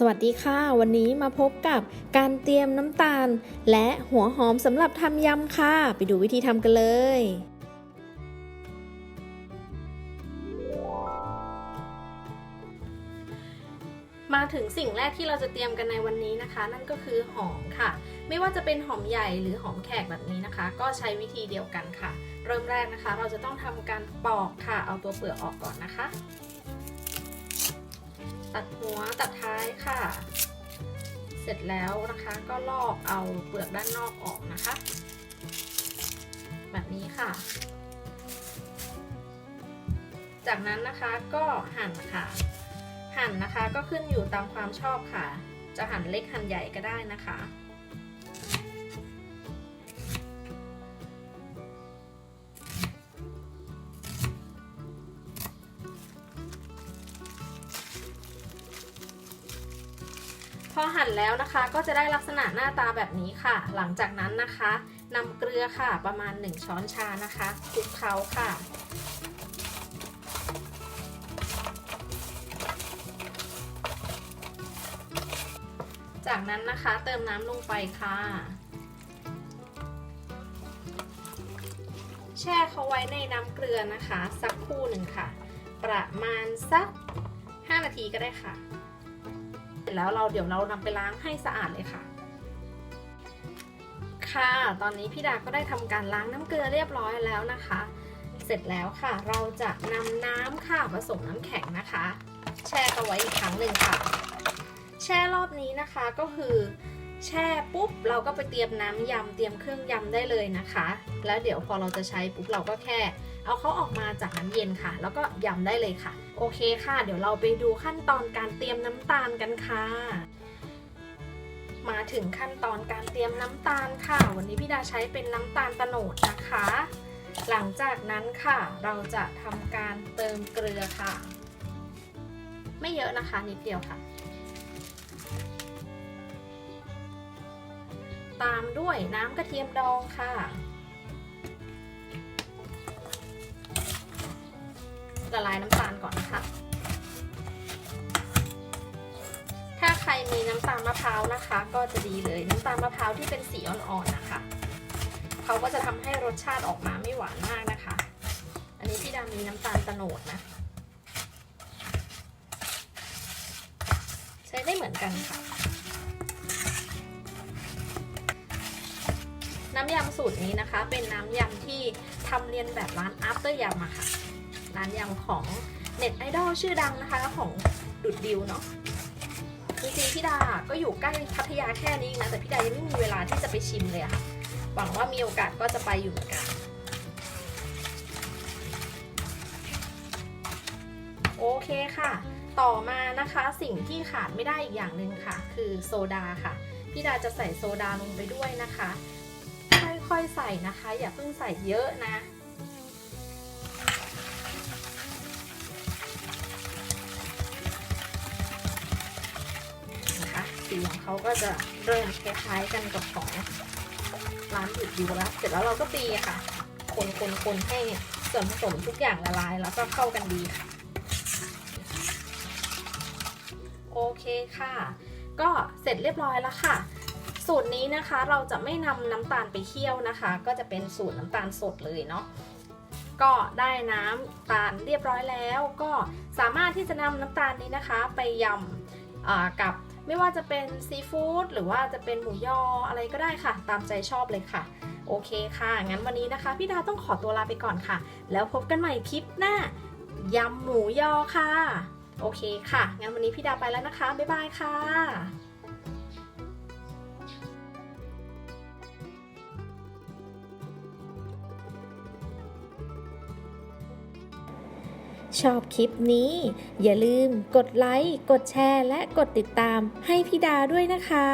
สวัสดีค่ะ วันนี้มาพบกับการเตรียมน้ำตาล และหัวหอมสำหรับทำยำค่ะ ไปดูวิธีทำกันเลย มาถึงสิ่งแรกที่เราจะเตรียมกันในวันนี้นะคะ นั่นก็คือหอมค่ะ ไม่ว่าจะเป็นหอมใหญ่หรือหอมแขกแบบนี้นะคะ ก็ใช้วิธีเดียวกันค่ะ เริ่มแรกนะคะ เราจะต้องทำการปอกค่ะ เอาตัวเปลือกออกก่อนนะคะ ตัดหัวตัดท้ายค่ะ เสร็จแล้วนะคะก็ลอกเอาเปลือกด้านนอกออกนะคะ แบบนี้ค่ะ จากนั้นนะคะก็หั่นค่ะ หั่นนะคะก็ขึ้นอยู่ตามความชอบค่ะ จะหั่นเล็กหั่นใหญ่ก็ได้นะคะ พอหั่นแล้วนะคะก็จะได้ลักษณะหน้าตาแบบนี้ค่ะ หลังจากนั้นนะคะนำเกลือค่ะประมาณ 1 ช้อนชานะคะคลุกเคล้าค่ะ จากนั้นนะคะเติมน้ำลงไปค่ะ แช่เขาไว้ในน้ำเกลือนะคะ สักครู่หนึ่งค่ะ ประมาณสัก 5 นาทีก็ได้ค่ะ เสร็จแล้วเราเดี๋ยวเรานำไปล้างให้สะอาดเลยค่ะ ค่ะ ตอนนี้พี่ดาก็ได้ทำการล้างน้ำเกลือเรียบร้อยแล้วนะคะ เสร็จแล้วค่ะ เราจะนำน้ำค่ะผสมน้ำแข็งนะคะ แช่เอาไว้อีกครั้งหนึ่งค่ะ แช่รอบนี้นะคะก็คือแช่ปุ๊บเราก็ไปเตรียมน้ำยำเตรียมเครื่องยำได้เลยนะคะ แล้วเดี๋ยวพอเราจะใช้ปุ๊บเราก็แค่ เอาเขาออกมาจากน้ำเย็นค่ะ แล้วก็ยำได้เลยค่ะ โอเคค่ะ เดี๋ยวเราไปดูขั้นตอนการเตรียมน้ำตาลกันค่ะ มาถึงขั้นตอนการเตรียมน้ำตาลค่ะ วันนี้พี่ดาใช้เป็นน้ำตาลตะโนดนะคะ หลังจากนั้นค่ะ เราจะทำการเติมเกลือค่ะ ไม่เยอะนะคะนิดเดียวค่ะตามด้วยน้ำกระเทียมดองค่ะ ละลายน้ำตาลก่อนนะคะถ้าใครมีน้ำตาลมะพร้าวนะคะ ก็จะดีเลยน้ำตาลมะพร้าวที่เป็นสีอ่อนๆนะคะ เขาก็จะทำให้รสชาติออกมาไม่หวานมากนะคะ อันนี้พี่ดามีน้ำตาลตะโนดนะ ใช้ได้เหมือนกันค่ะน้ำยำสูตรนี้นะคะ เป็นน้ำยำที่ทำเรียนแบบร้าน After ยำอะค่ะ ร้านยำของเน็ตไอดอลชื่อดังนะคะของดุดดิวเนาะจริงๆพี่ดาก็อยู่ใกล้พัทยาแค่นี้นะแต่พี่ดายังไม่มีเวลาที่จะไปชิมเลยค่ะหวังว่ามีโอกาสก็จะไปอยู่เหมือนกันโอเคค่ะ ต่อมานะคะสิ่งที่ขาดไม่ได้อีกอย่างหนึ่งค่ะ คือโซดาค่ะ พี่ดาจะใส่โซดาลงไปด้วยนะคะ ค่อยๆใส่นะคะ อย่าเพิ่งใส่เยอะนะ นะคะสีของเขาก็จะเริ่มคล้ายๆกันกับของร้านหยุดอยู่แล้ว เสร็จแล้วเราก็ตีค่ะ คนคนคนให้ส่วนผสมทุกอย่างละลายแล้วก็เข้ากันดีค่ะ โอเคค่ะ ก็เสร็จเรียบร้อยแล้วค่ะ สูตรนี้นะคะเราจะไม่นำน้ำตาลไปเคี่ยวนะคะ ก็จะเป็นสูตรน้ำตาลสดเลยเนาะก็ได้น้ำตาลเรียบร้อยแล้ว ก็สามารถที่จะนำน้ำตาลนี้นะคะ ไปยำกับ ไม่ว่าจะเป็นซีฟู้ดหรือว่าจะเป็นหมูยออะไรก็ได้ค่ะ ตามใจชอบเลยค่ะ โอเคค่ะ งั้นวันนี้นะคะพี่ดาต้องขอตัวลาไปก่อนค่ะ แล้วพบกันใหม่คลิปหน้ายำหมูยอค่ะ โอเคค่ะ งั้นวันนี้พี่ดาไปแล้วนะคะ บ๊ายบายค่ะ ชอบคลิปนี้ อย่าลืมกดไลค์ กดแชร์ และกดติดตามให้พี่ดาด้วยนะคะ